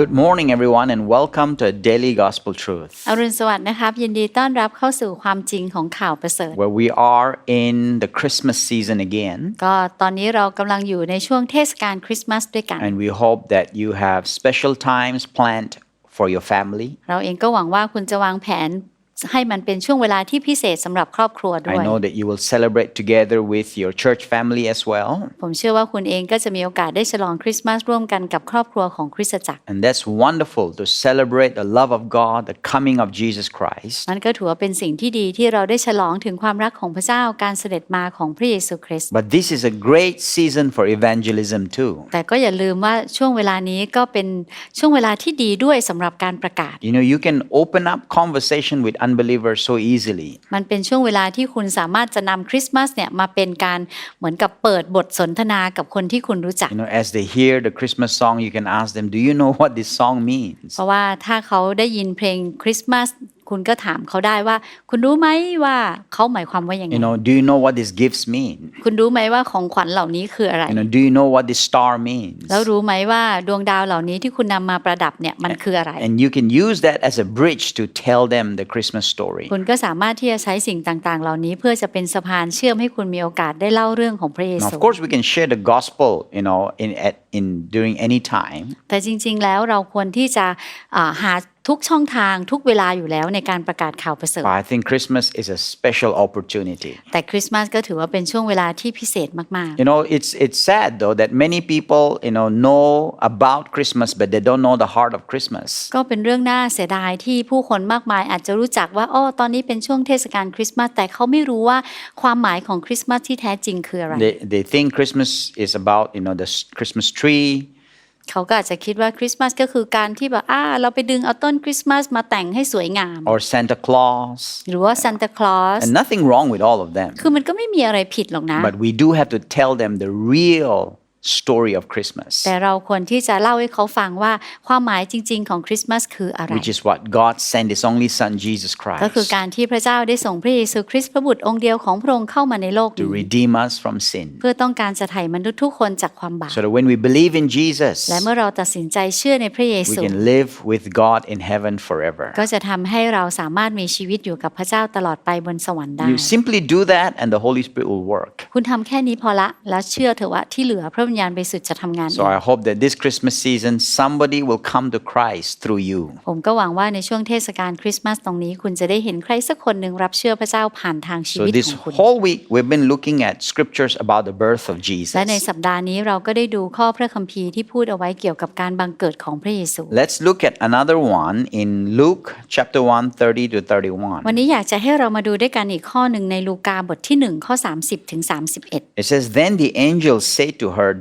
Good morning, everyone, and welcome to Daily Gospel Truth, อรุณสวัสดิ์นะครับ ยินดีต้อนรับเข้าสู่ความจริงของข่าวประเสริฐ where we are in the Christmas season again. ก็ตอนนี้เรากำลังอยู่ในช่วงเทศกาลคริสต์มาสด้วยกัน And we hope that you have special times planned for your family. เราเองก็หวังว่าคุณจะวางแผน ให้มันเป็นช่วงเวลาที่พิเศษสำหรับครอบครัวด้ I วย know that you will celebrate together with your church family as well. ผมเชื่อว่าคุณเองก็จะมีโอกาสได้ฉลองคริสต์มาสร่วมกันกับครอบครัวของคริสตจักร And that's wonderful to celebrate the love of God, the coming of Jesus Christ. มันก็ถือว่าเป็นสิ่งที่ดีที่เราได้ฉลองถึงความรักของพระเจ้าการเสด็จมาของพระเยซูคริสต์ But this is a great season for evangelism too. แต่ก็อย่าลืมว่าช่วงเวลานี้ก็เป็นช่วงเวลาที่ดีด้วยสำหรับการประกาศ You know, you can open up conversation with unbelievers so easily. มันเป็นช่วงเวลาที่คุณสามารถจะนำคริสต์มาสเนี่ยมาเป็นการเหมือนกับเปิดบทสนทนากับคนที่คุณรู้จัก You know, as they hear the Christmas song, you can ask them, Do you know what this song means? เพราะว่าถ้าเขาได้ยินเพลงคริสต์มาส คุณก็ถามเขาได้ว่า คุณรู้ไหมว่าเขาหมายความว่าอย่างไง You know, do you know what these gifts mean? คุณรู้ไหมว่าของขวัญเหล่านี้คืออะไร You know, do you know what this star means? แล้วรู้ไหมว่าดวงดาวเหล่านี้ที่คุณนำมาประดับเนี่ยมันคืออะไร And you can use that as a bridge to tell them the Christmas story. คุณก็สามารถที่จะใช้สิ่งต่างๆ เหล่านี้เพื่อจะเป็นสะพานเชื่อมให้คุณมีโอกาสได้เล่าเรื่องของพระเย Now, ซู of course, we can share the gospel, you know, in at, in during any time. แต่จริง ๆ แล้วเราควรที่จะอ่าหาทุกช่องทางทุกเวลาอยู่แล้วในการประกาศข่าวประเสริฐ But I think Christmas is a special opportunity. แต่คริสต์มาสก็ถือว่าเป็นช่วงเวลาที่พิเศษมาก You know, it's it's sad though that many people, you know, know about Christmas, but they don't know the heart of Christmas. ๆ ก็เป็นเรื่องน่าเสียดายที่ผู้คนมากมายอาจจะรู้จักว่าอ้อตอนนี้เป็นช่วงเทศกาลคริสต์มาสแต่เขาไม่รู้ว่าความหมายของคริสต์มาสที่แท้จริงคืออะไร They they think Christmas is about, you know, the s- Christmas tree, เขาก็อาจจะคิดว่าคริสต์มาสก็คือการที่แบบอ่าเราไปดึงเอาต้นคริสต์มาสมาแต่งให้สวยงาม or Santa Claus. หรือว่าซานตาคลอส And nothing wrong with all of them. คือมันก็ไม่มีอะไรผิดหรอกนะ But we do have to tell them the real story of Christmas, แต่เราควรที่จะเล่าให้เขาฟังว่าความหมายจริง ๆ ของคริสต์มาสคืออะไร which is what God sent His only Son, Jesus ก็คือ Christ, การที่พระเจ้าได้ส่งพระเยซูคริสต์พระบุตรองค์เดียวของพระองค์เข้ามาในโลก to นี้ redeem us from sin. เพื่อต้องการจะไถ่มนุษย์ทุกคนจากความบาป So that when we believe in Jesus, และเมื่อเราตัดสินใจเชื่อในพระเย we ซู can live with God in heaven forever. ก็จะทำให้เราสามารถมีชีวิตอยู่กับพระเจ้าตลอดไปบนสวรรค์ได้ You simply do that, and the Holy Spirit will work. คุณทำแค่นี้พอละแล้วเชื่อเถอะว่าที่เหลือพระวิญญาณบริสุทธิ์จะทำงานเอ So ง I hope that this Christmas season, somebody will come to Christ through you. ผมก็หวังว่าในช่วงเทศกาลคริสต์มาสตรงนี้ คุณจะได้เห็นใครสักคนหนึ่งรับเชื่อพระเจ้าผ่านทางชี So วิต this ของคุณ whole week, we've been looking at scriptures about the birth of และใน Jesus. สัปดาห์นี้เราก็ได้ดูข้อพระคัมภีร์ที่พูดเอาไว้เกี่ยวกับการบังเกิดของพระเยซู Let's look at another one in Luke chapter 1, 30 to 31. วันนี้อยากจะให้เรามาดูด้วยกันอีกข้อหนึ่งในลูกาบทที่ 1 ข้อ 30 ถึง 31 It says, Then the angel said to her,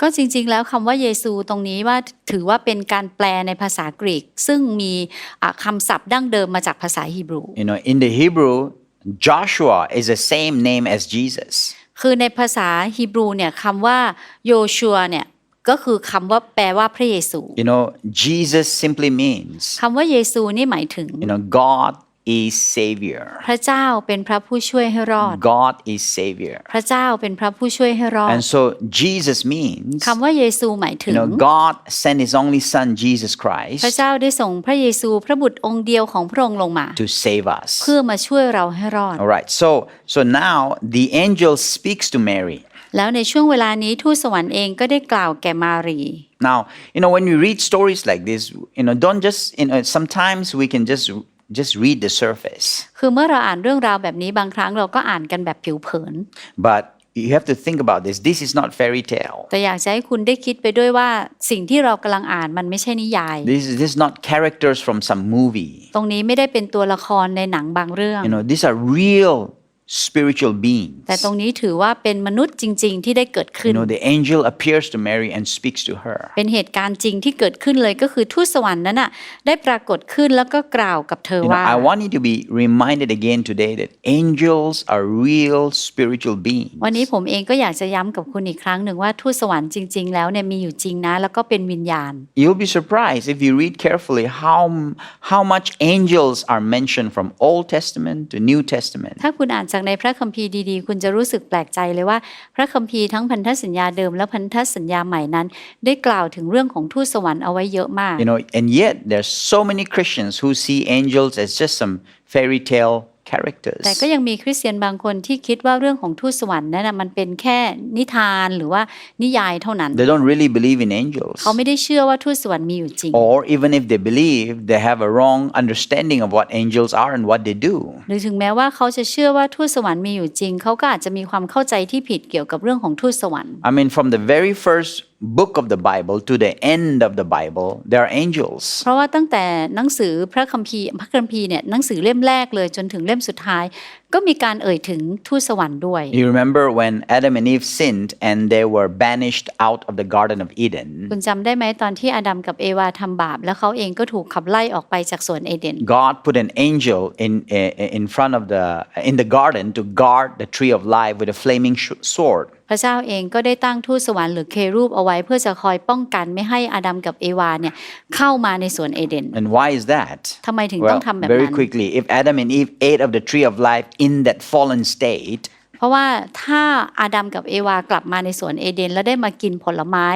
ก็จริงๆ แล้วคำว่าเยซูตรงนี้ว่าถือว่าเป็นการแปลในภาษากรีก ซึ่งมีอะคำศัพท์ดั้งเดิมมาจากภาษาฮีบรู You know, in the Hebrew, Joshua is the same name as Jesus. คือในภาษาฮีบรูเนี่ยคำว่าโยชัวเนี่ยก็คือคำว่าแปลว่าพระเยซู You know, Jesus simply means, คำว่าเยซูนี่หมายถึง you know, God is Savior. พระเจ้าเป็นพระผู้ช่วยให้รอด God is Savior. พระเจ้าเป็นพระผู้ช่วยให้รอด And so Jesus means, คำว่าเยซูหมายถึ you ง know, God sent His only Son, Jesus พระ Christ, เจ้าได้ส่งพระเยซูพระบุตรองค์เดียวของพระองค์ลงมา to save us. เพื่อมาช่วยเราให้รอด All right. So, so now the angel speaks to Mary. แล้วในช่วงเวลานี้ทูตสวรรค์เองก็ได้กล่าวแก่มารี Now, you know, when we read stories like this, you know, don't just, you know, sometimes we can just just read the surface, คือเมื่อเราอ่านเรื่องราวแบบนี้บางครั้งเราก็อ่านกันแบบผิวเผิน but you have to think about this. This is not fairy tale. แต่อยากจะให้คุณได้คิดไปด้วยว่าสิ่งที่เรากำลังอ่านมันไม่ใช่นิยาย This is, this is not characters from some movie. ตรงนี้ไม่ได้เป็นตัวละครในหนังบางเรื่อง You know, these are real spiritual beings. แต่ตรงนี้ถือว่าเป็นมนุษย์จริง ๆ ที่ได้เกิดขึ้ You น know, the angel appears to Mary and speaks to her. เป็นเหตุการณ์จริงที่เกิดขึ้นเลยก็คือทูตสวรรค์นั้นน่ะได้ปรากฏขึ้นแล้วก็กล่าวกับเธอ You know, ว่า I want you to be reminded again today that angels are real spiritual beings. วันนี้ผมเองก็อยากจะย้ำกับคุณอีกครั้งหนึ่งว่าทูตสวรรค์จริง ๆ แล้วเนี่ยมีอยู่จริงนะ แล้วก็เป็นวิญญาณ You'll be surprised if you read carefully how, how much angels are mentioned from Old Testament to New Testament. ถ้าคุณอ่านจาก กากในพระคัมภีร์ดีๆ คุณจะรู้สึกแปลกใจเลยว่า พระคัมภีร์ทั้งพันธสัญญาเดิมและพันธสัญญาใหม่นั้น ได้กล่าวถึงเรื่องของทูตสวรรค์เอาไว้เยอะมาก You know, and yet there's so many Christians who see angels as just some fairy tale characters. แต่ก็ยังมีคริสเตียนบางคนที่คิดว่าเรื่องของทูตสวรรค์นั้นนะมันเป็นแค่นิทานหรือว่านิยายเท่านั้น They don't really believe in angels. เขาไม่ได้เชื่อว่าทูตสวรรค์มีอยู่จริง Or even if they believe, they have a wrong understanding of what angels are and what they do. หรือถึงแม้ว่าเขาจะเชื่อว่าทูตสวรรค์มีอยู่จริง เขาก็อาจจะมีความเข้าใจที่ผิดเกี่ยวกับเรื่องของทูตสวรรค์ I mean, from the very first book of the Bible to the end of the Bible, there are angels. เพราะว่าตั้งแต่หนังสือพระคัมภีร์พระคัมภีร์เนี่ยหนังสือเล่มแรกเลยจนถึงเล่มสุดท้าย ก็มีการเอ่ยถึงทูตสวรรค์ด้วย You remember when Adam and Eve sinned and they were banished out of the Garden of Eden? คุณจำได้ไหมตอนที่อาดัมกับเอวาทำบาป แล้วเขาเองก็ถูกขับไล่ออกไปจากสวนเอเดน God put an angel in, eh, in front of the, in the garden to guard the tree of life with a flaming sh- sword. พระเจ้าเองก็ได้ตั้งทูตสวรรค์หรือเครูปเอาไว้เพื่อจะคอยป้องกันไม่ให้อาดัมกับเอวาเนี่ยเข้ามาในสวนเอเดน And why is that? ทำไมถึงต้อ Well, งทำแบบ very นั้น quickly, if Adam and Eve ate of the tree of life in that fallen state, เพราะว่าถ้าอาดัมกับเอวากลับมาในสวนเอเดน แล้วได้มากินผลไม้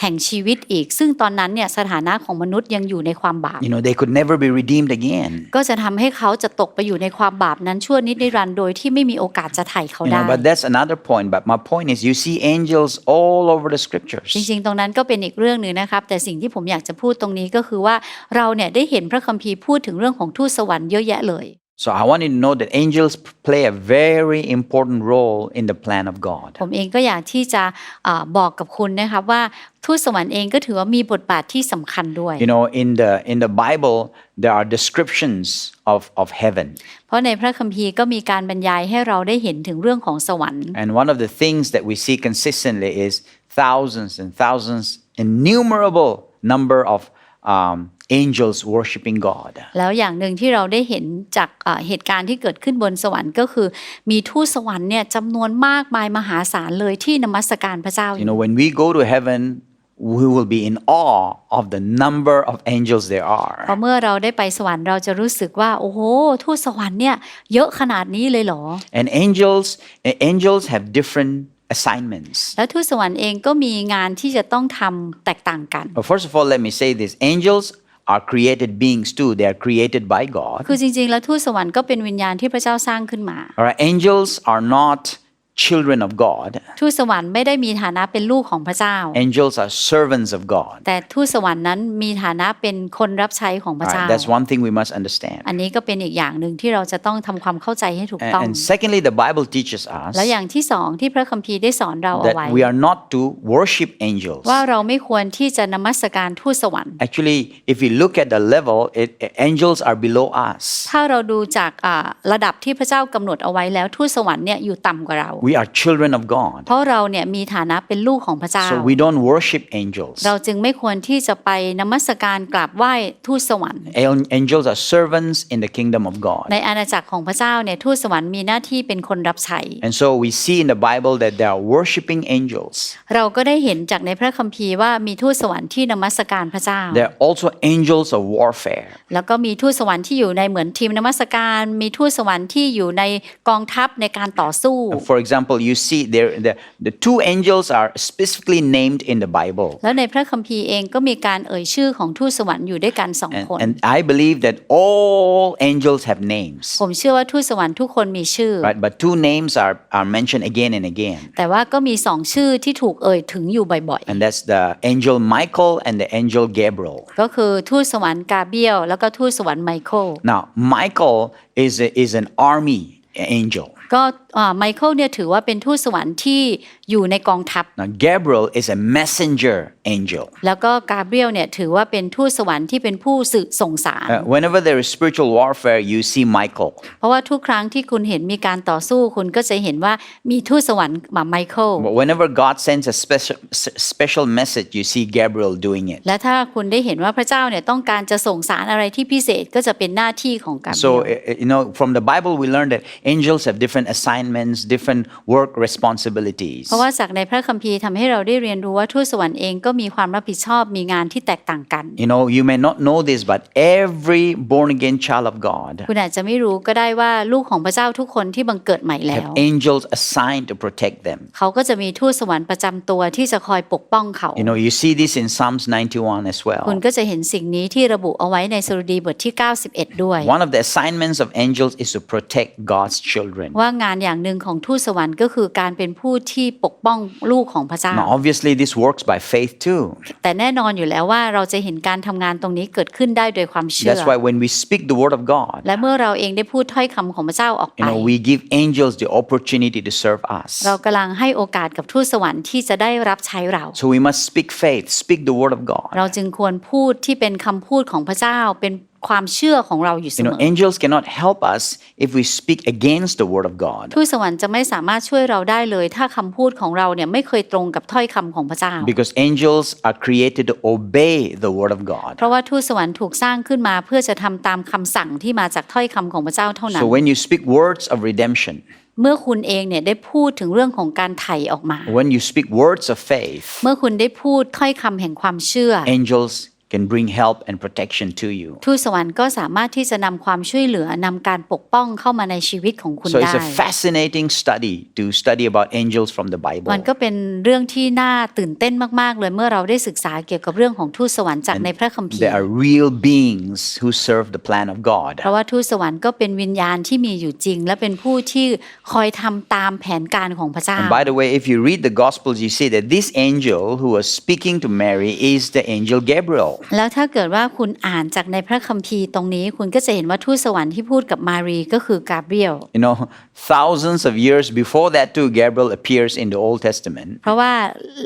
แห่งชีวิตอีก ซึ่งตอนนั้นเนี่ยสถานะของมนุษย์ยังอยู่ในความบาป you know, they could never be redeemed again. ก็จะทำให้เขาจะตกไปอยู่ในความบาปนั้นชั่วนิดนิรันดร์โดยที่ไม่มีโอกาสจะไถ่เขา You ได้ know, but that's another point. But my point is, you see angels all over the scriptures. จริงๆ ตรงนั้นก็เป็นอีกเรื่องหนึ่งนะครับ แต่สิ่งที่ผมอยากจะพูดตรงนี้ก็คือว่าเราเนี่ยได้เห็นพระคัมภีร์พูดถึงเรื่องของทูตสวรรค์เยอะแยะเลย So I want you to know that angels p- play a very important role in the plan of God. ผมเองก็อยากที่จะอาบอกกับคุณนะครับว่าทูตสวรรค์เองก็ถือว่ามีบทบาทที่สำคัญด้วย You know, in the in the Bible, there are descriptions of, of heaven. เพราะในพระคัมภีร์ก็มีการบรรยายให้เราได้เห็นถึงเรื่องของสวรรค์ And one of the things that we see consistently is thousands and thousands, innumerable number of um, angels worshiping God. แล้วอย่างหนึ่งที่เราได้เห็นจากอ่าเหตุการณ์ที่เกิดขึ้นบนสวรรค์ก็คือ มีทูตสวรรค์เนี่ยจำนวนมากมายมหาศาลเลยที่นมัสการพระเจ้าอ You ยู่ know, when we go to heaven, we will be in awe of the number of angels there เพราะ are. เมื่อเราได้ไปสวรรค์เราจะรู้สึกว่าโอ้โหทูตสวรรค์เนี่ยเยอะขนาดนี้เลยเหรอ And angels, angels have different assignments. แล้วทูตสวรรค์เองก็มีงานที่จะต้องทำแตกต่างกัน But first of all, let me say this angels are created beings too, they are created by God. คือจริงๆ แล้วทูตสวรรค์ก็เป็นวิญญาณที่พระเจ้าสร้างขึ้นมา All right, angels are not children of God, ทูตสวรรค์ไม่ได้มีฐานะเป็นลูกของพระเจ้า angels are servants of God. แต่ทูตสวรรค์นั้นมีฐานะเป็นคนรับใช้ของพ All ระเจ้า right, that's one thing we must understand. อันนี้ก็เป็นอีกอย่างหนึ่งที่เราจะต้องทำความเข้าใจให้ถูก And, ต้อง and secondly, the Bible teaches us แล้วอย่างที่สองที่พระคัมภีร์ได้สอนเราเอาไว้ that we are not to worship angels. ว่าเราไม่ควรที่จะนมัสการทูตสวรรค์ Actually, if you look at the level, it, angels are below us. ถ้าเราดูจากอ่าระดับที่พระเจ้ากำหนดเอาไว้แล้วทูตสวรรค์เนี่ยอยู่ต่ำกว่าเรา We are children of God. เพราะเราเนี่ยมีฐานะเป็นลูกของพระเจ้า So we don't worship angels. เราจึงไม่ควรที่จะไปนมัสการกราบไหว้ทูตสวรรค์ An- Angels are servants in the kingdom of God. ในอาณาจักรของพระเจ้าเนี่ยทูตสวรรค์มีหน้าที่เป็นคนรับใช้ And so we see in the Bible that there are worshiping angels. เราก็ได้เห็นจากในพระคัมภีร์ว่ามีทูตสวรรค์ที่นมัสการพระเจ้า There are also angels of warfare. แล้วก็มีทูตสวรรค์ที่อยู่ในเหมือนทีมนมัสการ มีทูตสวรรค์ที่อยู่ในกองทัพในการต่อสู้ For example, you see there the, the two angels are specifically named in the Bible. แล้วในพระคัมภีร์เองก็มีการเอ่ยชื่อของทูตสวรรค์อยู่ด้วยกันสอง And, คน and I believe that all angels have names. ผมเชื่อว่าทูตสวรรค์ทุกคนมีชื่อ Right? But two names are, are mentioned again and again. แต่ว่าก็มีสองชื่อที่ถูกเอ่ยถึงอยู่บ่อย And that's the angel Michael and the angel Gabriel. ๆ ก็คือทูตสวรรค์กาเบียล แล้วก็ทูตสวรรค์ไมเคิล Now, Michael is, a, is an army angel. ก็ ไมเคิลเนี่ยถือว่าเป็นทูตสวรรค์ที่อยู่ในกองทัพ Now, Gabriel is a messenger angel. แล้วก็กาเบรียลเนี่ยถือว่าเป็นทูตสวรรค์ที่เป็นผู้สื่อส่งสาร Uh, whenever there is spiritual warfare, you see Michael. เพราะว่าทุกครั้งที่คุณเห็นมีการต่อสู้คุณก็จะเห็นว่ามีทูตสวรรค์มาไมเคิล But whenever God sends a special s- special message, you see Gabriel doing it. และถ้าคุณได้เห็นว่าพระเจ้าเนี่ยต้องการจะส่งสารอะไรที่พิเศษก็จะเป็นหน้าที่ของกาเบรีย So, ล uh, uh, you know, from the Bible, we learn that angels have different assignments, different work responsibilities. เพราะว่าจากในพระคัมภีร์ทำให้เราได้เรียนรู้ว่าทูตสวรรค์เองก็มีความรับผิดชอบมีงานที่แตกต่างกัน You know, you may not know this, but every born again child of God คุณอาจจะไม่รู้ก็ได้ว่าลูกของพระเจ้าทุกคนที่บังเกิดใหม่แล้ว have angels assigned to protect them. เขาก็จะมีทูตสวรรค์ประจำตัวที่จะคอยปกป้องเขา You know, you see this in Psalms 91 as คุณ well. ก็จะเห็นสิ่งนี้ที่ระบุเอาไว้ในสรุดีบทที่ 91 ด้วย One of the assignments of angels is to protect God's children. ว่างานอย่างหนึ่งของทูตสวรรค์ก็คือการเป็นผู้ที่ปกป้องลูกของพระเจ้า Now, obviously, this works by faith too. แต่แน่นอนอยู่แล้วว่าเราจะเห็นการทำงานตรงนี้เกิดขึ้นได้โดยความเชื่อ That's why when we speak the word of God, และเมื่อเราเองได้พูดถ้อยคำของพระเจ้าออก you ไป know, we give angels the opportunity to serve us. เรากำลังให้โอกาสกับทูตสวรรค์ที่จะได้รับใช้เรา So we must speak faith, speak the word of เรา God. จึงควรพูดที่เป็นคำพูดของพระเจ้าเป็น ความเชื่อของเราอยู่เส You ม know, อ angels cannot help us if we speak against the word of God. ทูตสวรรค์จะไม่สามารถช่วยเราได้เลย ถ้าคำพูดของเราเนี่ยไม่เคยตรงกับถ้อยคำของพระเจ้า Because angels are created to obey the word of God. เพราะว่าทูตสวรรค์ถูกสร้างขึ้นมาเพื่อจะทำตามคำสั่งที่มาจากถ้อยคำของพระเจ้าเท่านั้น So when you speak words of redemption, เมื่อคุณเองเนี่ยได้พูดถึงเรื่องของการไถ่ออกมา when you speak words of faith, เมื่อคุณได้พูดถ้อยคำแห่งความเชื่อ angels can bring help and protection to you. ทูตสวรรค์ก็สามารถที่จะนำความช่วยเหลือนำการปกป้องเข้ามาในชีวิตของคุณ So ได้ it's a fascinating study to study about angels from the Bible. มันก็เป็นเรื่องที่น่าตื่นเต้นมาก ๆ เลยเมื่อเราได้ศึกษาเกี่ยวกับเรื่องของทูตสวรรค์จากในพระคัมภี There ร์ are real beings who serve the plan of God. เพราะว่าทูตสวรรค์ก็เป็นวิญญาณที่มีอยู่จริง และเป็นผู้ที่คอยทำตามแผนการของพระเจ้า And by the way, if you read the Gospels, you see that this angel who was speaking to Mary is the angel Gabriel. แล้วถ้าเกิดว่าคุณอ่านจากในพระคัมภีร์ตรงนี้ คุณก็จะเห็นว่าทูตสวรรค์ที่พูดกับมารีก็คือกาเบรียล You know, thousands of years before that, too, Gabriel appears in the Old Testament. เพราะว่า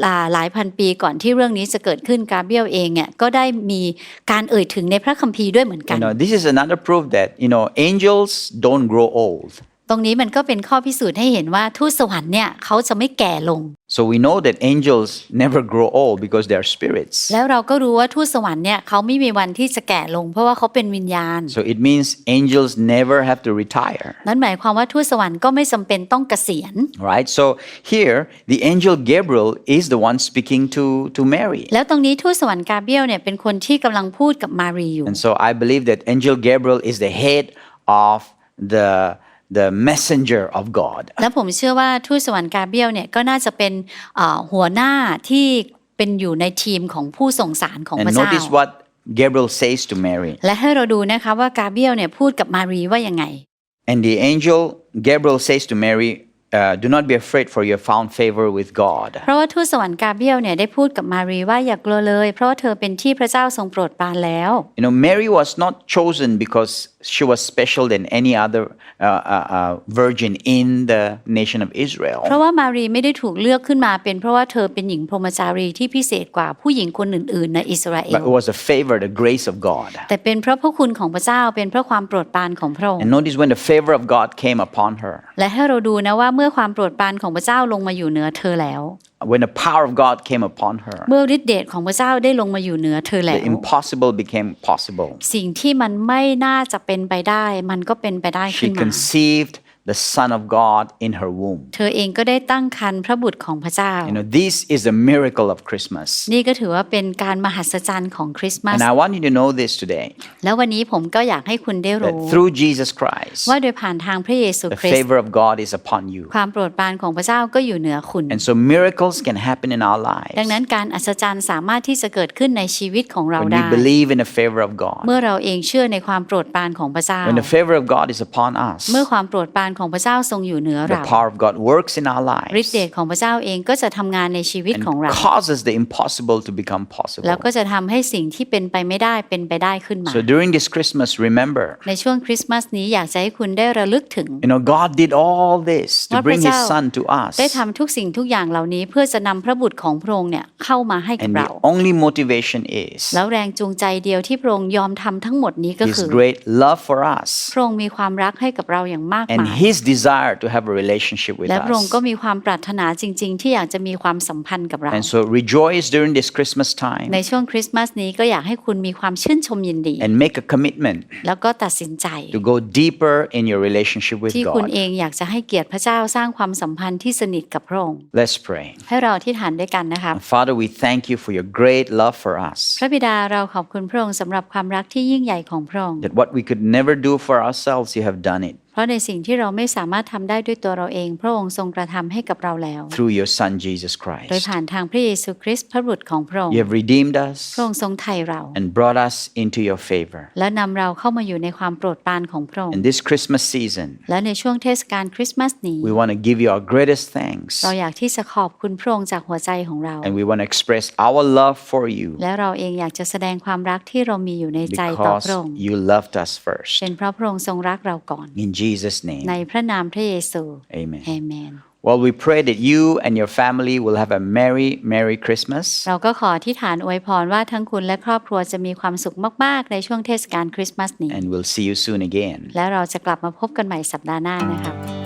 หลาหลายพันปีก่อนที่เรื่องนี้จะเกิดขึ้นกาเบรียลเองเนี่ยก็ได้มีการเอ่ยถึงในพระคัมภีร์ด้วยเหมือนกัน You know, this is another proof that, you know, angels don't grow old. ตรงนี้มันก็เป็นข้อพิสูจน์ให้เห็นว่าทูตสวรรค์เนี่ยเขาจะไม่แก่ลง So we know that angels never grow old because they are spirits. แล้วเราก็รู้ว่าทูตสวรรค์เนี่ยเขาไม่มีวันที่จะแก่ลง เพราะว่าเขาเป็นวิญญาณ So it means angels never have to retire. นั่นหมายความว่าทูตสวรรค์ก็ไม่จำเป็นต้องเกษียณ Right? So here, the angel Gabriel is the one speaking to, to Mary. แล้วตรงนี้ทูตสวรรค์กาเบรียลเนี่ยเป็นคนที่กำลังพูดกับมารีอยู่ And so I believe that angel Gabriel is the head of the, the messenger of God. แล้วผมเชื่อว่าทูตสวรรค์กาเบรียลเนี่ยก็น่าจะเป็นเอ่อหัวหน้าที่เป็นอยู่ในทีมของผู้ส่งสารของพ And ระเจ้า notice what Gabriel says to Mary. และให้เราดูนะคะว่ากาเบรียลเนี่ยพูดกับมารีว่ายังไง And the angel Gabriel says to Mary, uh, Do not be afraid, for you have found favor with God. เพราะว่าทูตสวรรค์กาเบรียลเนี่ยได้พูดกับมารีว่าอย่ากลัวเลย เพราะว่าเธอเป็นที่พระเจ้าทรงโปรดปรานแล้ว You know, Mary was not chosen because she was special than any other uh, uh, uh, virgin in the nation of เพราะ Israel. ว่ามารีไม่ได้ถูกเลือกขึ้นมาเป็นเพราะว่าเธอเป็นหญิงพรหมจารีที่พิเศษกว่าผู้หญิงคนอื่นๆในอิสราเอ But ล it was a favor, the grace of God. แต่เป็นเพราะพระคุณของพระเจ้าเป็นเพราะความโปรดปรานของพระองค์ And notice when the favor of God came upon her, และให้เราดูนะว่าเมื่อความโปรดปรานของพระเจ้าลงมาอยู่เหนือเธอแล้ว when the power of God came upon her, เมื่อฤทธิเดชของพระเจ้าได้ลงมาอยู่เหนือเธอแล้ the ว impossible became possible. สิ่งที่มันไม่น่าจะเป็นไปได้ มันก็เป็นไปได้ She ขึ้นมา conceived the Son of God in her womb. เธอเองก็ได้ตั้งครรภ์พระบุตรของพระเจ้า You know, this is the miracle of Christmas. นี่ก็ถือว่าเป็นการมหัศจรรย์ของคริสต์มาส And I want you to know this today แล้ววันนี้ผมก็อยากให้คุณได้ that รู้ through Jesus Christ, ว่าโดยผ่านทางพระเยซู the คริสต์ favor of God is upon you. ความโปรดปรานของพระเจ้าก็อยู่เหนือคุณ And so miracles can happen in our ดัง lives นั้นการอัศจรรย์สามารถที่จะเกิดขึ้นในชีวิตของเรา when ได้ we believe in the favor of God. เมื่อเราเองเชื่อในความโปรดปรานของพระเจ้า When the favor of God is upon us, เมื่อความโปรดปรานของพระเจ้าทรงอยู่เหนือ the เรา power of God works in our ฤทธิ์เด lives ชของพระเจ้าเองก็จะทำงานในชีวิต and ของเรา causes the impossible to become แล้ว possible. ก็จะทำให้สิ่งที่เป็นไปไม่ได้เป็นไปได้ขึ้นมา So during this Christmas, remember, ในช่วงคริสต์มาสนี้อยากจะให้คุณได้ระลึกถึง you know, God did all this to ว่าพระ bring His เจ้า Son to us. ได้ทำทุกสิ่งทุกอย่างเหล่านี้เพื่อจะนำพระบุตรของพระองค์เนี่ยเข้ามาให้กับ And เรา the only motivation is แล้วแรงจูงใจเดียวที่พระองค์ยอมทำทั้งหมดนี้ก็ His คือ great love for us พระองค์มีความรักให้กับเราอย่างมาก and มาย His desire to have a relationship with และพระองค์ us. ก็มีความปรารถนาจริง ๆ ที่อยากจะมีความสัมพันธ์กับเรา And so rejoice during this Christmas time ในช่วงคริสต์มาสนี้ก็อยากให้คุณมีความชื่นชมยินดี and make a commitment แล้วก็ตัดสินใจ to go deeper in your relationship with ที่คุณ God. เองอยากจะให้เกียรติพระเจ้าสร้างความสัมพันธ์ที่สนิทกับพระองค์ Let's pray. ให้เราที่ฐานด้วยกันนะครับ Father, we thank you for your great love for us. พระบิดาเราขอบคุณพระองค์สำหรับความรักที่ยิ่งใหญ่ของพระองค์ That what we could never do for ourselves, you have done it เพ ราะในสิ่งที่เราไม่สามารถทำได้ด้วยตัวเราเอง พระองค์ทรงกระทำให้กับเราแล้ว through your Son, Jesus โดย Christ. ผ่านทางพระเยซูคริสต์พระบุตรของพระองค์ You have redeemed พระอง us ค์ทรงไถ่เรา and brought us into your favor. และนำเราเข้ามาอยู่ในความโปรดปรานของพระองค์ In this Christmas season, และในช่วงเทศกาลคริสต์มาสนี้ we want to give you our greatest thanks เราอยากที่จะขอบคุณพระองค์จากหัวใจของเรา and we want to express our love for you และเราเองอยากจะแสดงความรักที่เรามีอยู่ในใจต่อ because พระองค์ you loved us first. เป็นเพราะพระองค์ทรงรักเราก่อน In Jesus' ใน name, พระนามพระเยซู amen. เอเมน Well, we pray that you and your family will have a Merry, Merry Christmas. เราก็ขอที่ฐานอวยพรว่าทั้งคุณและครอบครัวจะมีความสุขมาก ๆ ในช่วงเทศกาลคริสต์มาสนี้ And we'll see you soon again. และเราจะกลับมาพบกันใหม่สัปดาห์หน้านะครับ